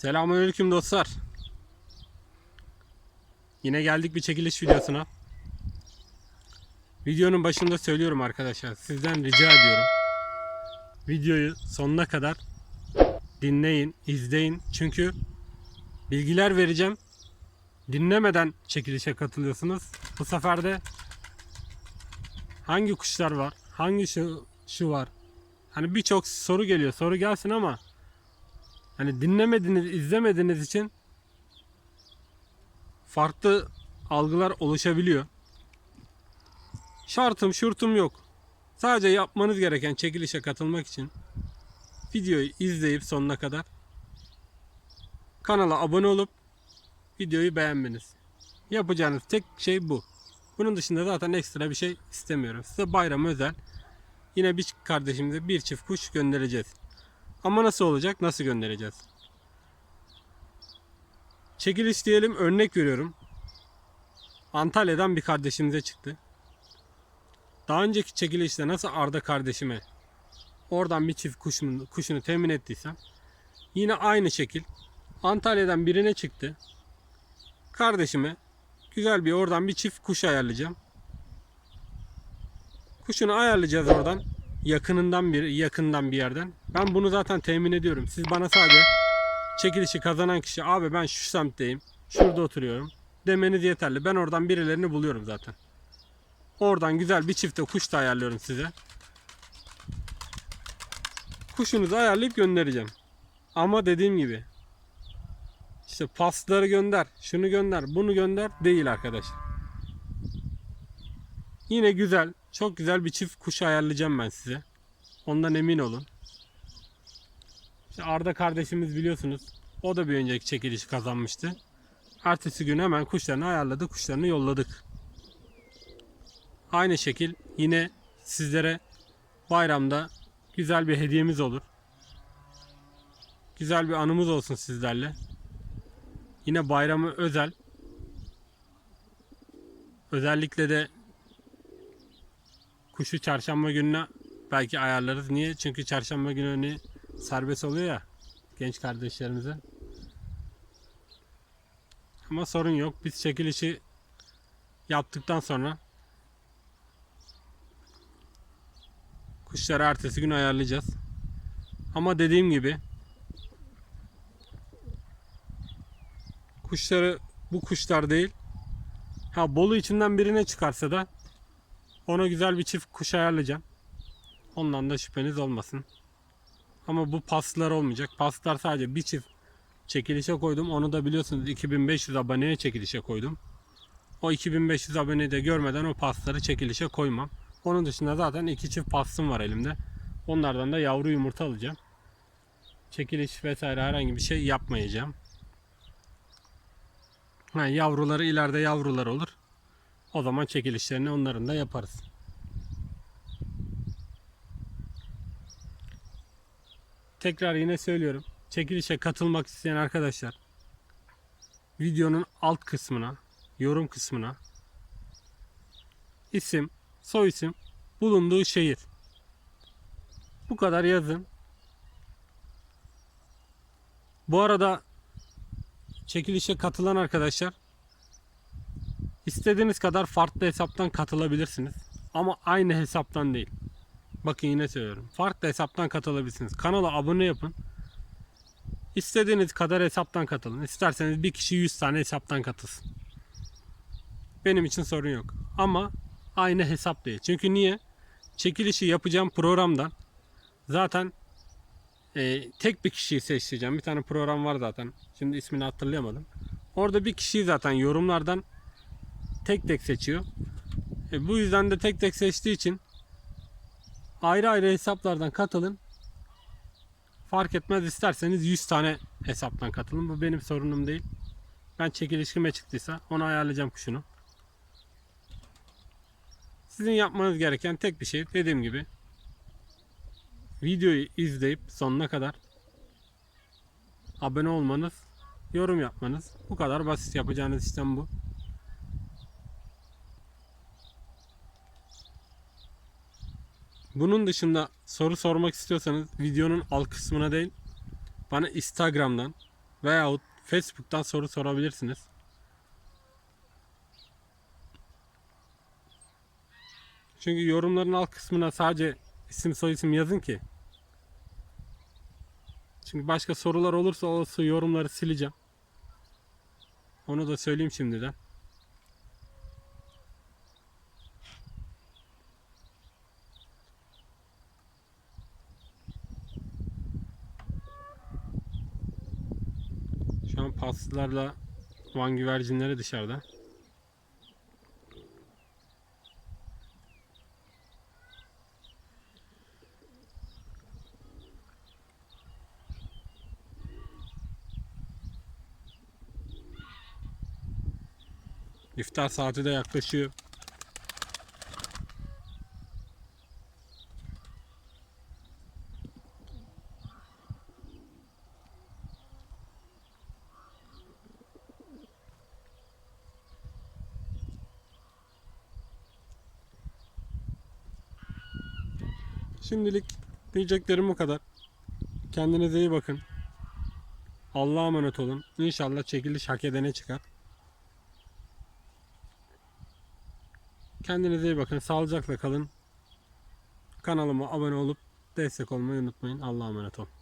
Selamünaleyküm dostlar. Yine geldik bir çekiliş videosuna. Videonun başında söylüyorum arkadaşlar. Sizden rica ediyorum. Videoyu sonuna kadar dinleyin, izleyin. Çünkü bilgiler vereceğim. Dinlemeden çekilişe katılıyorsunuz. Bu sefer de hangi kuşlar var? Hangi şu, şu var? Hani birçok soru geliyor. Soru gelsin ama Hani dinlemediğiniz, izlemediğiniz için farklı algılar oluşabiliyor. Şartım, şurtum yok. Sadece yapmanız gereken çekilişe katılmak için videoyu izleyip sonuna kadar kanala abone olup videoyu beğenmeniz. Yapacağınız tek şey bu. Bunun dışında zaten ekstra bir şey istemiyorum. Size bayram özel yine bir kardeşimize bir çift kuş göndereceğiz. Ama nasıl olacak? Nasıl göndereceğiz? Çekiliş diyelim örnek veriyorum. Antalya'dan bir kardeşimize çıktı. Daha önceki çekilişte nasıl Arda kardeşime oradan bir çift kuşunu, kuşunu temin ettiysem yine aynı şekil Antalya'dan birine çıktı. Kardeşime güzel bir oradan bir çift kuş ayarlayacağım. Kuşunu ayarlayacağız oradan yakınından bir yakından bir yerden. Ben bunu zaten temin ediyorum. Siz bana sadece çekilişi kazanan kişi abi ben şu semtteyim. Şurada oturuyorum. Demeniz yeterli. Ben oradan birilerini buluyorum zaten. Oradan güzel bir çifte kuş da ayarlıyorum size. Kuşunuzu ayarlayıp göndereceğim. Ama dediğim gibi işte pasları gönder, şunu gönder, bunu gönder değil arkadaşlar. Yine güzel, çok güzel bir çift kuş ayarlayacağım ben size. Ondan emin olun. İşte Arda kardeşimiz biliyorsunuz. O da bir önceki çekilişi kazanmıştı. Ertesi gün hemen kuşlarını ayarladı. Kuşlarını yolladık. Aynı şekil yine sizlere bayramda güzel bir hediyemiz olur. Güzel bir anımız olsun sizlerle. Yine bayramı özel. Özellikle de kuşu çarşamba gününe belki ayarlarız. Niye? Çünkü çarşamba günü serbest oluyor ya genç kardeşlerimize. Ama sorun yok. Biz çekilişi yaptıktan sonra kuşları ertesi gün ayarlayacağız. Ama dediğim gibi kuşları bu kuşlar değil. Ha Bolu içinden birine çıkarsa da ona güzel bir çift kuş ayarlayacağım. Ondan da şüpheniz olmasın. Ama bu paslar olmayacak. Paslar sadece bir çift çekilişe koydum. Onu da biliyorsunuz 2500 aboneye çekilişe koydum. O 2500 aboneyi de görmeden o pasları çekilişe koymam. Onun dışında zaten iki çift pastım var elimde. Onlardan da yavru yumurta alacağım. Çekiliş vesaire herhangi bir şey yapmayacağım. Ha, yavruları ileride yavrular olur. O zaman çekilişlerini onların da yaparız. Tekrar yine söylüyorum. Çekilişe katılmak isteyen arkadaşlar videonun alt kısmına, yorum kısmına isim, soy isim, bulunduğu şehir. Bu kadar yazın. Bu arada çekilişe katılan arkadaşlar istediğiniz kadar farklı hesaptan katılabilirsiniz. Ama aynı hesaptan değil. Bakın yine söylüyorum. Farklı hesaptan katılabilirsiniz. Kanala abone yapın. İstediğiniz kadar hesaptan katılın. İsterseniz bir kişi 100 tane hesaptan katılsın. Benim için sorun yok. Ama aynı hesap değil. Çünkü niye? Çekilişi yapacağım programdan zaten e, tek bir kişiyi seçeceğim. Bir tane program var zaten. Şimdi ismini hatırlayamadım. Orada bir kişiyi zaten yorumlardan tek tek seçiyor. E, bu yüzden de tek tek seçtiği için ayrı ayrı hesaplardan katılın. Fark etmez isterseniz 100 tane hesaptan katılın. Bu benim sorunum değil. Ben çekiliş kime çıktıysa onu ayarlayacağım kuşunu. Sizin yapmanız gereken tek bir şey dediğim gibi videoyu izleyip sonuna kadar abone olmanız, yorum yapmanız. Bu kadar basit yapacağınız işlem bu. Bunun dışında soru sormak istiyorsanız videonun alt kısmına değil bana Instagram'dan veyahut Facebook'tan soru sorabilirsiniz. Çünkü yorumların alt kısmına sadece isim soyisim yazın ki. Çünkü başka sorular olursa o yorumları sileceğim. Onu da söyleyeyim şimdiden. An paslarla Van güvercinleri dışarıda. İftar saati de yaklaşıyor. Şimdilik diyeceklerim bu kadar. Kendinize iyi bakın. Allah'a emanet olun. İnşallah çekiliş hak edene çıkar. Kendinize iyi bakın. Sağlıcakla kalın. Kanalıma abone olup destek olmayı unutmayın. Allah'a emanet olun.